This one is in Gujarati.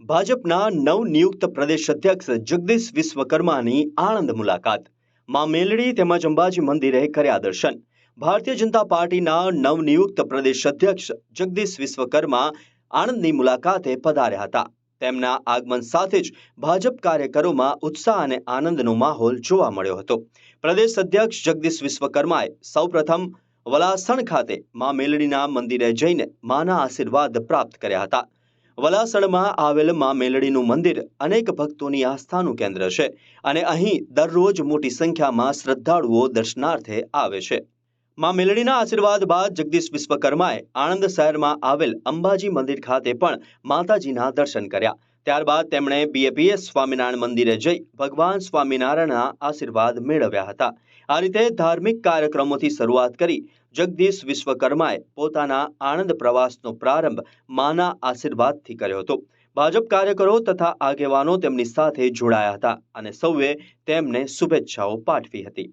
ભાજપના નવનિયુક્ત પ્રદેશ અધ્યક્ષ જગદીશ વિશ્વકર્માની આણંદ મુલાકાત. માં મેલડી તેમજ અંબાજી મંદિરે કર્યા દર્શન. ભારતીય જનતા પાર્ટીના નવનિયુક્ત પ્રદેશ અધ્યક્ષ જગદીશ વિશ્વકર્મા આણંદની મુલાકાતે પધાર્યા હતા. તેમના આગમન સાથે જ ભાજપ કાર્યકરોમાં ઉત્સાહ અને આનંદનો માહોલ જોવા મળ્યો હતો. પ્રદેશ અધ્યક્ષ જગદીશ વિશ્વકર્માએ સૌપ્રથમ વલાસણ ખાતે મા મેલડીના મંદિરે જઈને માના આશીર્વાદ પ્રાપ્ત કર્યા હતા. વલાસણમાં આવેલમાં મેલડીનું મંદિર અનેક ભક્તોની આસ્થાનું કેન્દ્ર છે અને અહીં દરરોજ મોટી સંખ્યામાં શ્રદ્ધાળુઓ દર્શનાર્થે આવે છે. માં મેલડીના આશીર્વાદ બાદ જગદીશ વિશ્વકર્માએ આણંદ શહેરમાં આવેલ અંબાજી મંદિર ખાતે પણ માતાજીના દર્શન કર્યા. ત્યારબાદ તેમણે બીએપીએસ સ્વામિનારાયણ મંદિરે જઈ ભગવાન સ્વામિનારાયણના આશીર્વાદ મેળવ્યા હતા. આ રીતે ધાર્મિક કાર્યક્રમોથી શરૂઆત કરી જગદીશ વિશ્વકર્માએ પોતાના આણંદ પ્રવાસનો પ્રારંભ માના આશીર્વાદથી કર્યો હતો. ભાજપ કાર્યકરો તથા આગેવાનો તેમની સાથે જોડાયા હતા અને સૌએ તેમને શુભેચ્છાઓ પાઠવી હતી.